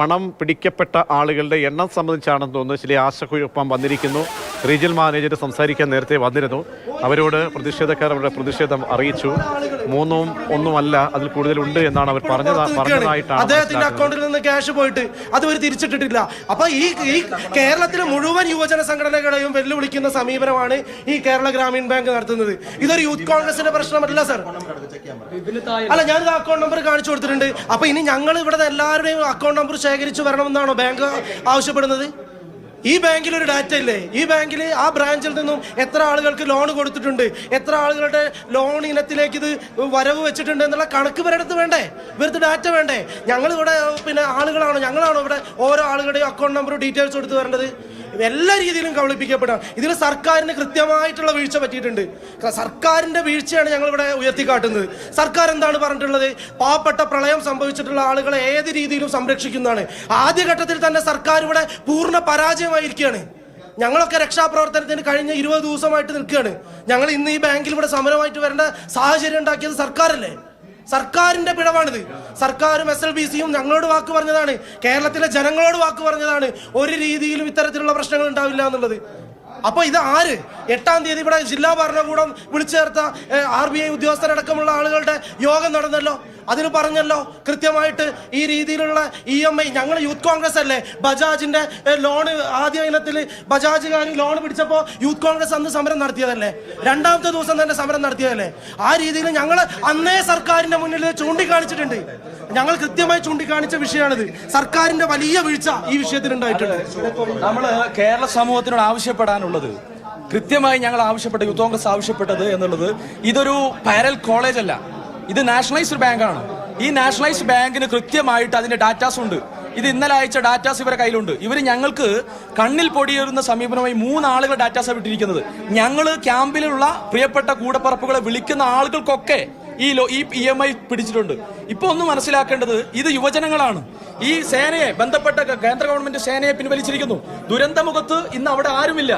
പണം പിടിക്കപ്പെട്ട ആളുകളുടെ എണ്ണം സംബന്ധിച്ചാണെന്ന് തോന്നുന്നു. ചില ആശകുഴപ്പം വന്നിരിക്കുന്നു. റീജിയൽ മാനേജർ സംസാരിക്കാൻ നേരത്തെ വന്നിരുന്നു. അവരോട് പ്രതിഷേധക്കാർ അവരുടെ പ്രതിഷേധം അറിയിച്ചു. മൂന്നും ഒന്നുമല്ല അതിൽ കൂടുതലുണ്ട് എന്നാണ് അവർ പറഞ്ഞത് പറഞ്ഞതായിട്ടാണ് അദ്ദേഹത്തിന്റെ അക്കൗണ്ടിൽ നിന്ന് ക്യാഷ് പോയിട്ട് അത് ഒരു തിരിച്ചിട്ടിട്ടില്ല. അപ്പൊ ഈ ഈ കേരളത്തിലെ മുഴുവൻ യുവജന സംഘടനകളെയും വെല്ലുവിളിക്കുന്ന സമീപനമാണ് ഈ കേരള ഗ്രാമീൺ ബാങ്ക് നടത്തുന്നത്. ഇതൊരു യൂത്ത് കോൺഗ്രസിന്റെ പ്രശ്നമല്ല സർ അല്ല ഞാനിത് അക്കൗണ്ട് നമ്പർ കാണിച്ചു കൊടുത്തിട്ടുണ്ട്. അപ്പൊ ഇനി ഞങ്ങൾ ഇവിടെ എല്ലാവരുടെയും അക്കൗണ്ട് നമ്പർ ശേഖരിച്ചു വരണമെന്നാണോ ബാങ്ക് ആവശ്യപ്പെടുന്നത്? ഈ ബാങ്കിൽ ഒരു ഡാറ്റ ഇല്ലേ? ഈ ബാങ്കിൽ ആ ബ്രാഞ്ചിൽ നിന്നും എത്ര ആളുകൾക്ക് ലോൺ കൊടുത്തിട്ടുണ്ട്? എത്ര ആളുകളുടെ ലോൺ ഇനത്തിലേക്ക് ഇത് വരവ് വെച്ചിട്ടുണ്ട് എന്നുള്ള കണക്ക് വരടുത്ത് വേണ്ടേ? ഇവർക്ക് ഡാറ്റ വേണ്ടേ? ഞങ്ങൾ ഇവിടെ പിന്നെ ആളുകളാണോ? ഞങ്ങളാണോ ഇവിടെ ഓരോ ആളുകളുടെയും അക്കൗണ്ട് നമ്പർ ഡീറ്റെയിൽസ് കൊടുത്ത് വരേണ്ടത്? എല്ലാ രീതിയിലും കബളിപ്പിക്കപ്പെടാം. ഇതിൽ സർക്കാരിന് കൃത്യമായിട്ടുള്ള വീഴ്ച പറ്റിയിട്ടുണ്ട്. സർക്കാരിന്റെ വീഴ്ചയാണ് ഞങ്ങൾ ഇവിടെ ഉയർത്തിക്കാട്ടുന്നത്. സർക്കാർ എന്താണ് പറഞ്ഞിട്ടുള്ളത്? പാവപ്പെട്ട പ്രളയം സംഭവിച്ചിട്ടുള്ള ആളുകളെ ഏത് രീതിയിലും സംരക്ഷിക്കുന്നതാണ്. ആദ്യഘട്ടത്തിൽ തന്നെ സർക്കാർ ഇവിടെ പൂർണ പരാജയമായിരിക്കുകയാണ്. ഞങ്ങളൊക്കെ രക്ഷാപ്രവർത്തനത്തിന് കഴിഞ്ഞ ഇരുപത് ദിവസമായിട്ട് നിൽക്കുകയാണ്. ഞങ്ങൾ ഇന്ന് ഈ ബാങ്കിൽ ഇവിടെ സമരമായിട്ട് വരേണ്ട സാഹചര്യം ഉണ്ടാക്കിയത് സർക്കാരല്ലേ? സർക്കാരിന്റെ പിഴവാണിത്. സർക്കാരും എസ് എൽ ബി സിയും ഞങ്ങളോട് വാക്ക് പറഞ്ഞതാണ്. കേരളത്തിലെ ജനങ്ങളോട് വാക്ക് പറഞ്ഞതാണ്. ഒരു രീതിയിലും ഇത്തരത്തിലുള്ള പ്രശ്നങ്ങൾ ഉണ്ടാവില്ല എന്നുള്ളത്. അപ്പൊ ഇത് ആര്? എട്ടാം തീയതി ഇവിടെ ജില്ലാ ഭരണകൂടം വിളിച്ചു ചേർത്ത ആർ ബി ഐ ഉദ്യോഗസ്ഥരടക്കമുള്ള ആളുകളുടെ യോഗം നടന്നല്ലോ. അതിൽ പറഞ്ഞല്ലോ കൃത്യമായിട്ട് ഈ രീതിയിലുള്ള ഇ എം ഐ ഞങ്ങൾ യൂത്ത് കോൺഗ്രസ് അല്ലേ? ബജാജിന്റെ ലോണ് ആദ്യ ഇനത്തിൽ ബജാജുകാർ ലോൺ പിടിച്ചപ്പോൾ യൂത്ത് കോൺഗ്രസ് അന്ന് സമരം നടത്തിയതല്ലേ? രണ്ടാമത്തെ ദിവസം തന്നെ സമരം നടത്തിയതല്ലേ? ആ രീതിയിൽ ഞങ്ങൾ അന്നേ സർക്കാരിന്റെ മുന്നിൽ ചൂണ്ടിക്കാണിച്ചിട്ടുണ്ട്. ഞങ്ങൾ കൃത്യമായി ചൂണ്ടിക്കാണിച്ച വിഷയമാണിത്. സർക്കാരിന്റെ വലിയ വീഴ്ച ഈ വിഷയത്തിൽ ഉണ്ടായിട്ടുണ്ട്. നമ്മൾ കേരള സമൂഹത്തിനോട് ആവശ്യപ്പെടാനുള്ളത്. കൃത്യമായി ഞങ്ങൾ ആവശ്യപ്പെട്ട യൂത്ത് കോൺഗ്രസ് ആവശ്യപ്പെട്ടത് എന്നുള്ളത് ഇതൊരു പാരൽ കോളേജ് അല്ല. ഇത് നാഷണലൈസ്ഡ് ബാങ്കാണ് ഈ നാഷണലൈസ്ഡ് ബാങ്കിന് കൃത്യമായിട്ട് അതിന്റെ ഡാറ്റാസ് ഉണ്ട്. ഇത് ഇന്നലെ അയച്ച ഡാറ്റാസ് ഇവരെ കയ്യിലുണ്ട്. ഇവർ ഞങ്ങൾക്ക് കണ്ണിൽ പൊടിയേറുന്ന സമീപനമായി മൂന്നാളുകൾ ഡാറ്റാസ് വിട്ടിരിക്കുന്നത് ഞങ്ങൾ ക്യാമ്പിലുള്ള പ്രിയപ്പെട്ട കൂടപ്പറപ്പുകളെ വിളിക്കുന്ന ആളുകൾക്കൊക്കെ ഈ ലോ ഈ ഇ എം ഐ പിടിച്ചിട്ടുണ്ട്. ഇപ്പൊ ഒന്ന് മനസ്സിലാക്കേണ്ടത് ഇത് യുവജനങ്ങളാണ്. ഈ സേനയെ ബന്ധപ്പെട്ട കേന്ദ്ര ഗവൺമെന്റ് സേനയെ പിൻവലിച്ചിരിക്കുന്നു. ദുരന്തമുഖത്ത് ഇന്ന് അവിടെ ആരുമില്ല.